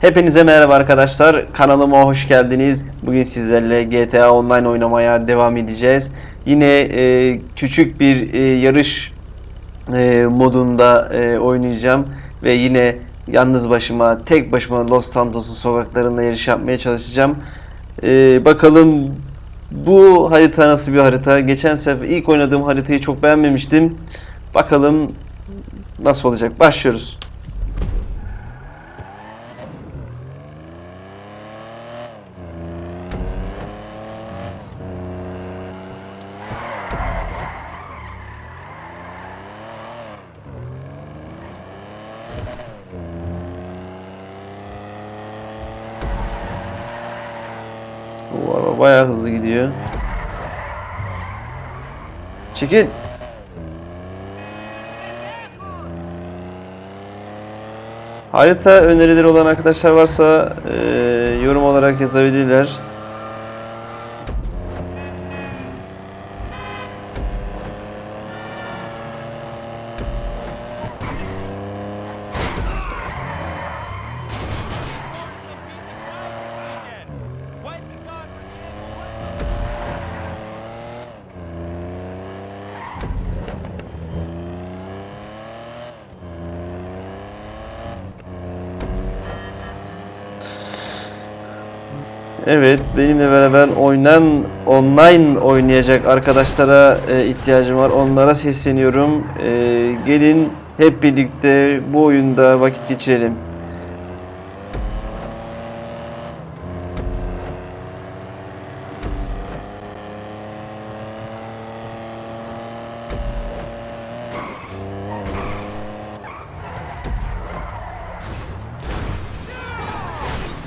Hepinize merhaba arkadaşlar. Kanalıma hoş geldiniz. Bugün sizlerle GTA Online oynamaya devam edeceğiz. Yine e, küçük bir e, yarış e, modunda e, oynayacağım ve yine yalnız başıma, tek başıma Los Santos'un sokaklarında yarış yapmaya çalışacağım. E, bakalım bu harita nasıl bir harita? Geçen sefer ilk oynadığım haritayı çok beğenmemiştim. Bakalım nasıl olacak? Başlıyoruz. Bu araba bayağı hızlı gidiyor. Çekil. Harita önerileri olan arkadaşlar varsa eee, yorum olarak yazabilirler. Evet, benimle beraber oynan online oynayacak arkadaşlara e, ihtiyacım var. Onlara sesleniyorum. E, gelin hep birlikte bu oyunda vakit geçirelim.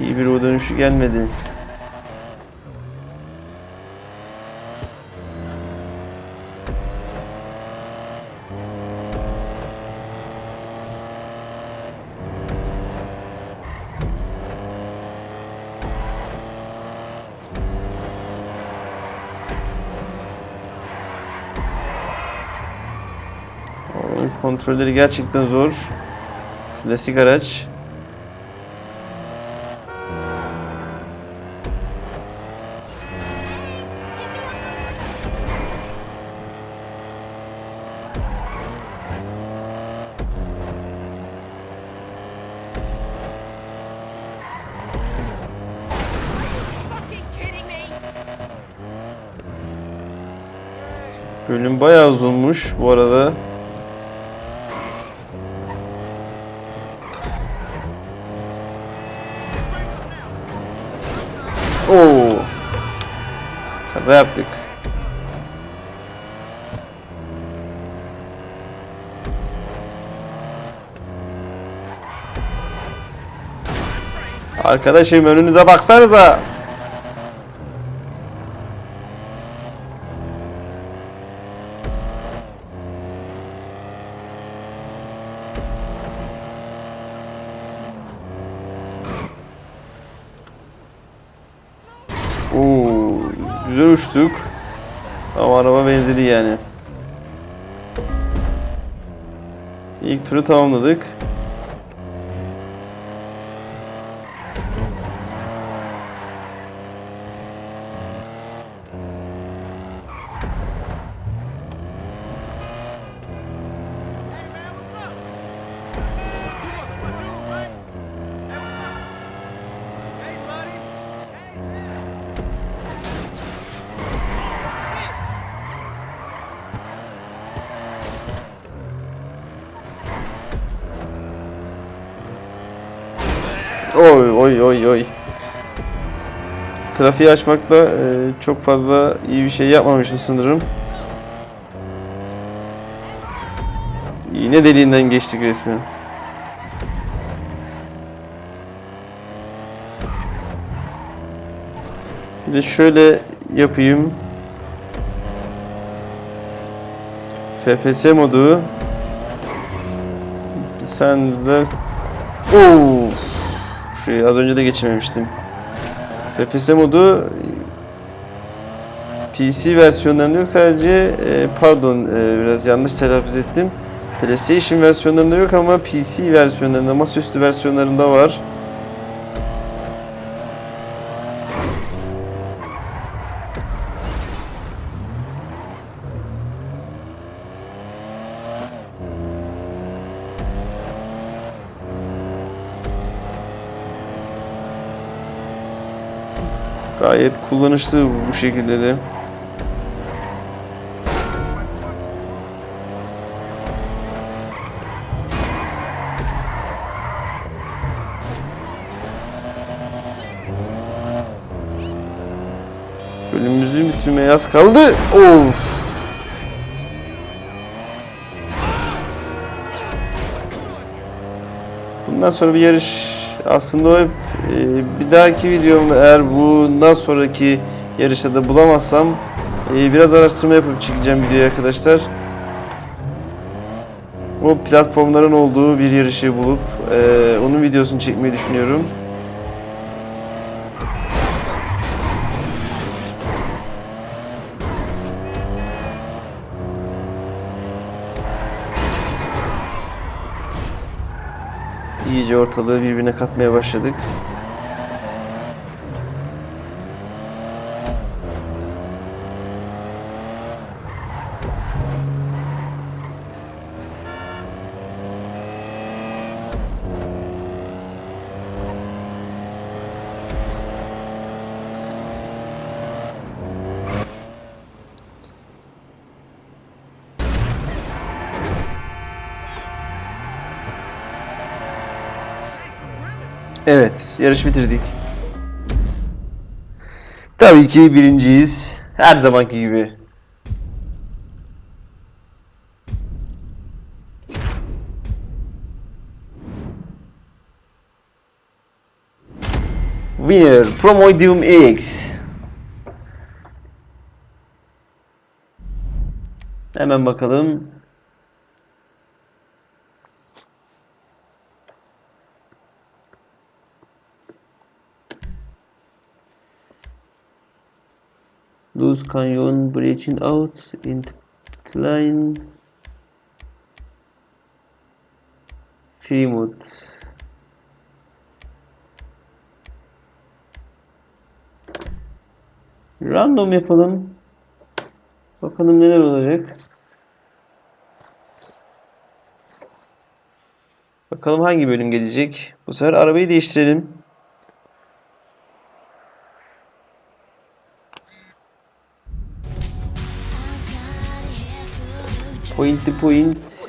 İyi bir o dönüşü gelmedi. Oyun kontrolleri gerçekten zor. Klasik araç. Bölüm bayağı uzunmuş bu arada. Kaza yaptık. Arkadaşım önünüze baksanıza. Oo, uçtuk. Ama araba benzedi yani. İlk turu tamamladık. Oy oy oy oy. Trafiği açmakla e, çok fazla iyi bir şey yapmamışım sanırım. İğne deliğinden geçtik resmen. Bir de şöyle yapayım. FPS modu. Bir saniye. Oo. Şurayı az önce de geçememiştim. FPS modu PC versiyonlarında yok sadece e, pardon e, biraz yanlış telaffuz ettim. PlayStation versiyonlarında yok ama PC versiyonlarında, masaüstü versiyonlarında var. Gayet kullanışlı bu- şekilde de. Bölümümüzü bitirmeye az kaldı. Of. Bundan sonra bir yarış aslında o hep e, bir dahaki videomda eğer bundan sonraki yarışta da bulamazsam e, biraz araştırma yapıp çekeceğim videoyu arkadaşlar. O platformların olduğu bir yarışı bulup e, onun videosunu çekmeyi düşünüyorum. İyice ortalığı birbirine katmaya başladık. Evet, yarış bitirdik. Tabii ki birinciyiz. Her zamanki gibi. Winner Promodium X. Hemen bakalım. Luz Canyon branching out incline Fremont Random yapalım. Bakalım neler olacak. Bakalım hangi bölüm gelecek. Bu sefer arabayı değiştirelim. Point to point.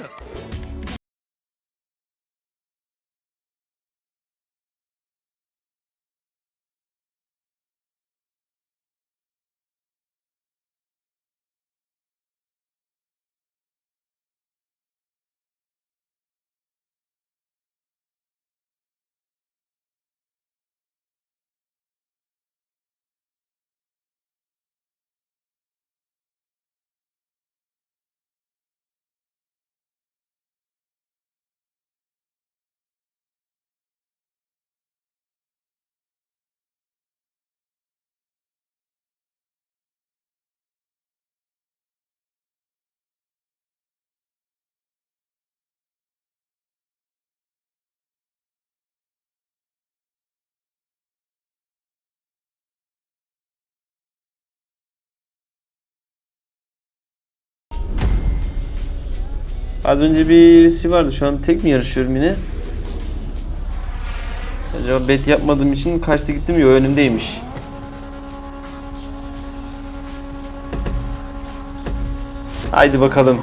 Az önce birisi vardı. Şu an tek mi yarışıyorum yine? Acaba bet yapmadığım için kaçtı gittim ya önümdeymiş. Haydi bakalım.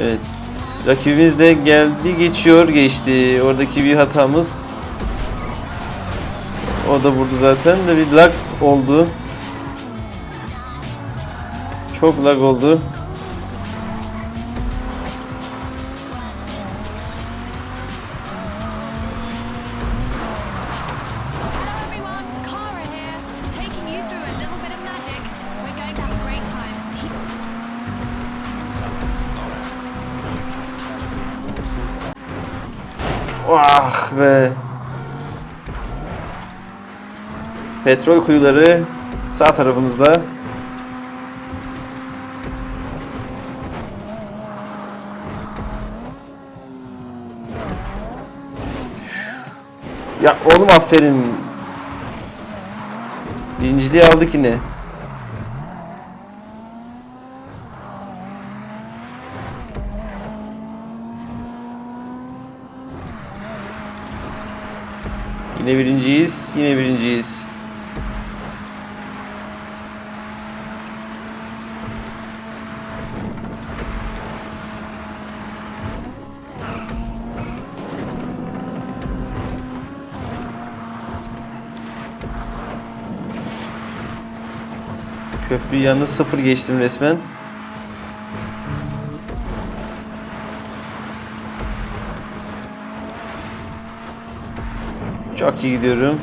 Evet. Rakibimiz de geldi geçiyor geçti. Oradaki bir hatamız. O da vurdu zaten de bir lag oldu. Çok lag oldu. Be. Petrol kuyuları sağ tarafımızda. Ya oğlum aferin. Birinciliği aldık yine. Yine birinciyiz. Yine birinciyiz. Köprüyü yalnız sıfır geçtim resmen. Çok iyi gidiyorum.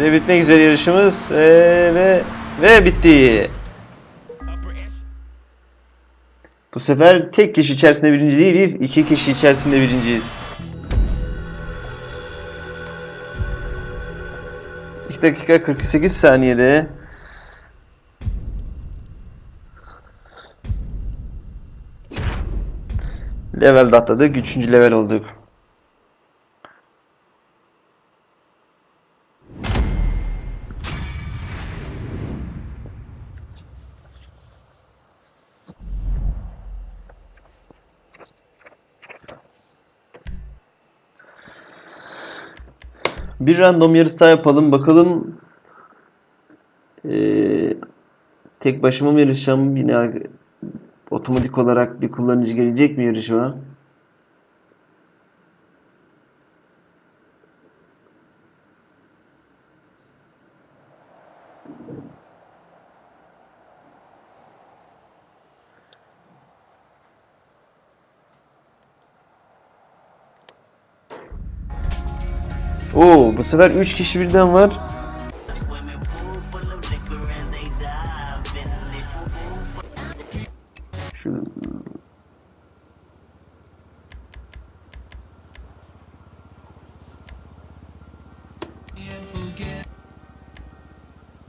Ve bitmek üzere yarışımız Ee, ve ve bitti. Bu sefer tek kişi içerisinde birinci değiliz, iki kişi içerisinde birinciyiz. 2 dakika 48 saniyede level atladık. 3. level olduk. Bir random yarış daha yapalım. Bakalım ee, tek başıma mı yarışacağım? Yine otomatik olarak bir kullanıcı gelecek mi yarışıma? Oo, bu sefer 3 kişi birden var.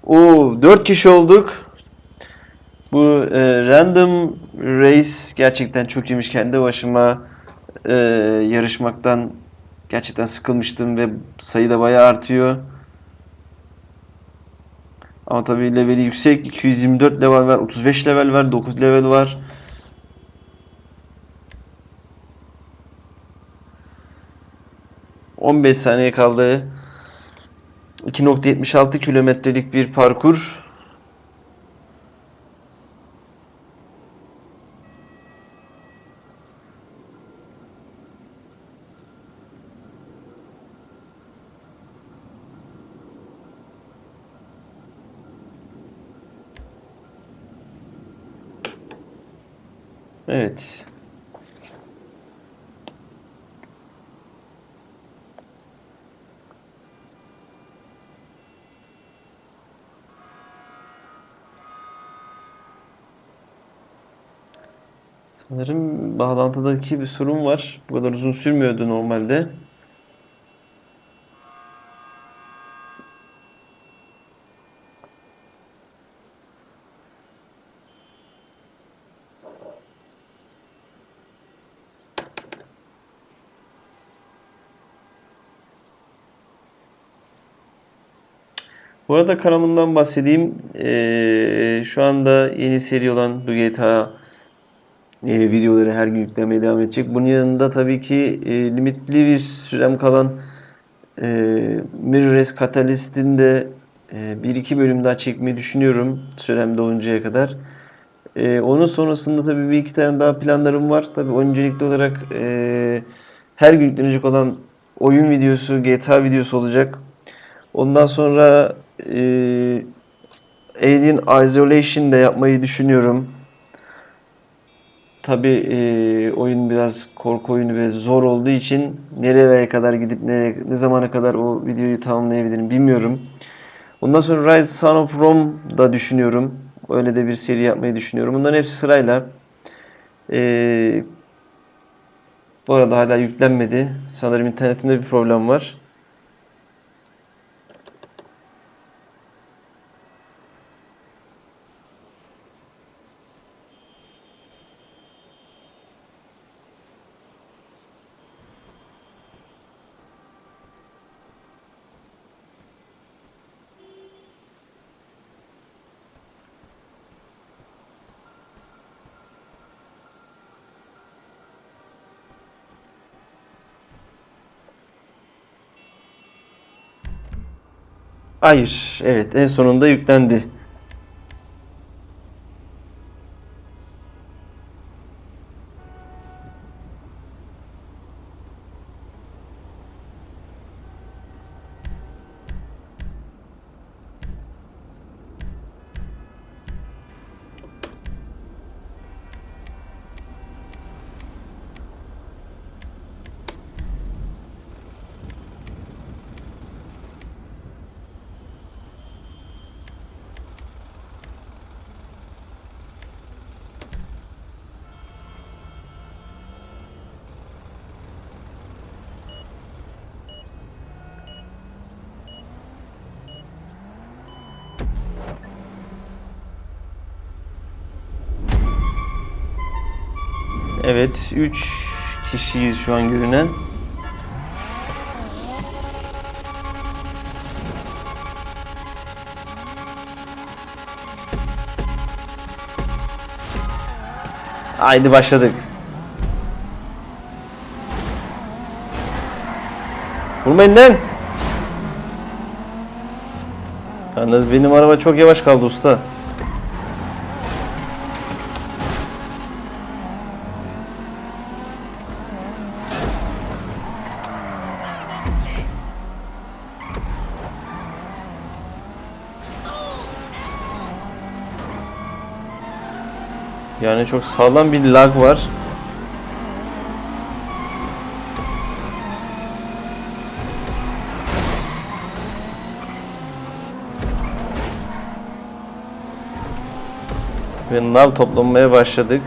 Oo, 4 kişi olduk. Bu e, random race gerçekten çok iyiymiş. Kendi başıma e, yarışmaktan gerçekten sıkılmıştım ve sayı da bayağı artıyor. Ama tabii leveli yüksek. 224 level var, 35 level var, 9 level var. ...15 saniye kaldı. 2.76 kilometrelik bir parkur. Evet. Sanırım bağlantıdaki bir sorun var. Bu kadar uzun sürmüyordu normalde. Bu arada kanalımdan bahsedeyim. Ee, şu anda yeni seri olan bu GTA e, videoları her gün yüklemeye devam edecek. Bunun yanında tabii ki e, limitli bir sürem kalan e, Mirrorless Catalyst'in de e, bir iki bölüm daha çekmeyi düşünüyorum sürem doluncaya kadar. E, onun sonrasında tabii bir iki tane daha planlarım var. Tabii öncelikli olarak e, her gün yüklenecek olan oyun videosu, GTA videosu olacak. Ondan sonra e, Alien Isolation da yapmayı düşünüyorum. Tabi oyun biraz korku oyunu ve zor olduğu için nerelere kadar gidip nereye, ne zamana kadar o videoyu tamamlayabilirim bilmiyorum. Ondan sonra Rise Son of Rome da düşünüyorum. Öyle de bir seri yapmayı düşünüyorum. Bunların hepsi sırayla. Ee, bu arada hala yüklenmedi. Sanırım internetimde bir problem var. Hayır. Evet. En sonunda yüklendi. Evet. 3 kişiyiz şu an görünen. Haydi başladık. Vurmayın lan. Yalnız benim araba çok yavaş kaldı usta. Yani çok sağlam bir lag var. Ve nal toplamaya başladık.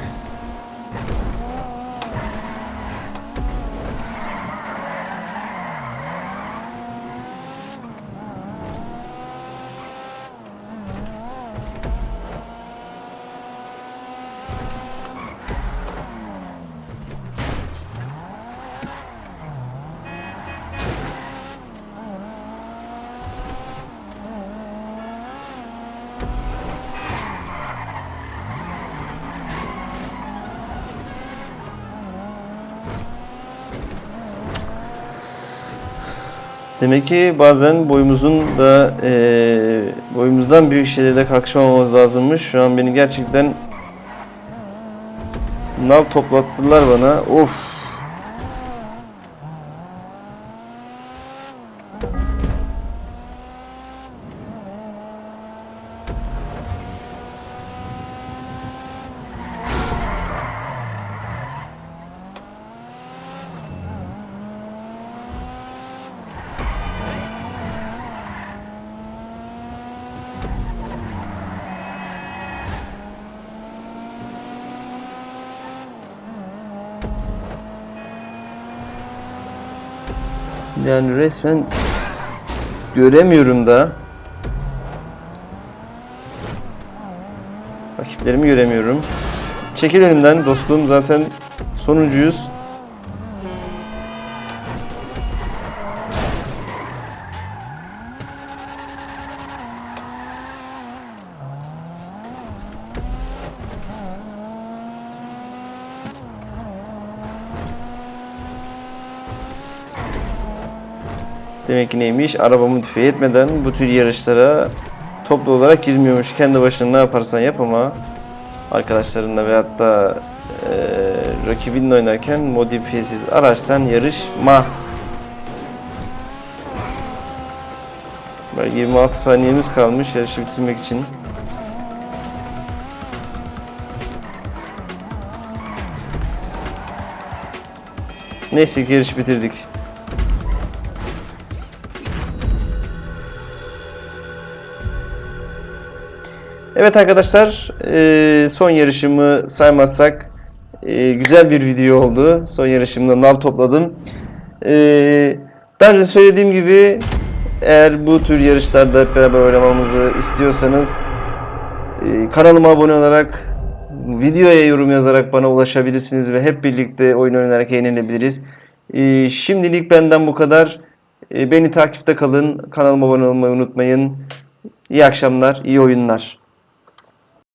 Demek ki bazen boyumuzun da eee, boyumuzdan büyük şeylere kalkışmamamız lazımmış. Şu an beni gerçekten nal toplattılar bana. Of. Yani resmen göremiyorum da. Rakiplerimi göremiyorum. Çekil önümden dostum zaten sonuncuyuz. Demek ki neymiş? Araba modifiye etmeden bu tür yarışlara toplu olarak girmiyormuş. Kendi başına ne yaparsan yap ama arkadaşlarınla veyahut da rakibinle oynarken modifiyesiz araçtan yarışma. Böyle 26 saniyemiz kalmış yarışı bitirmek için. Neyse ki yarışı bitirdik. Evet arkadaşlar, eee, son yarışımı saymazsak eee, güzel bir video oldu. Son yarışımda nav topladım. Eee, daha önce söylediğim gibi eğer bu tür yarışlarda hep beraber oynamamızı istiyorsanız kanalıma abone olarak videoya yorum yazarak bana ulaşabilirsiniz ve hep birlikte oyun oynayarak eğlenebiliriz. Şimdilik benden bu kadar. Beni takipte kalın. Kanalıma abone olmayı unutmayın. İyi akşamlar, iyi oyunlar.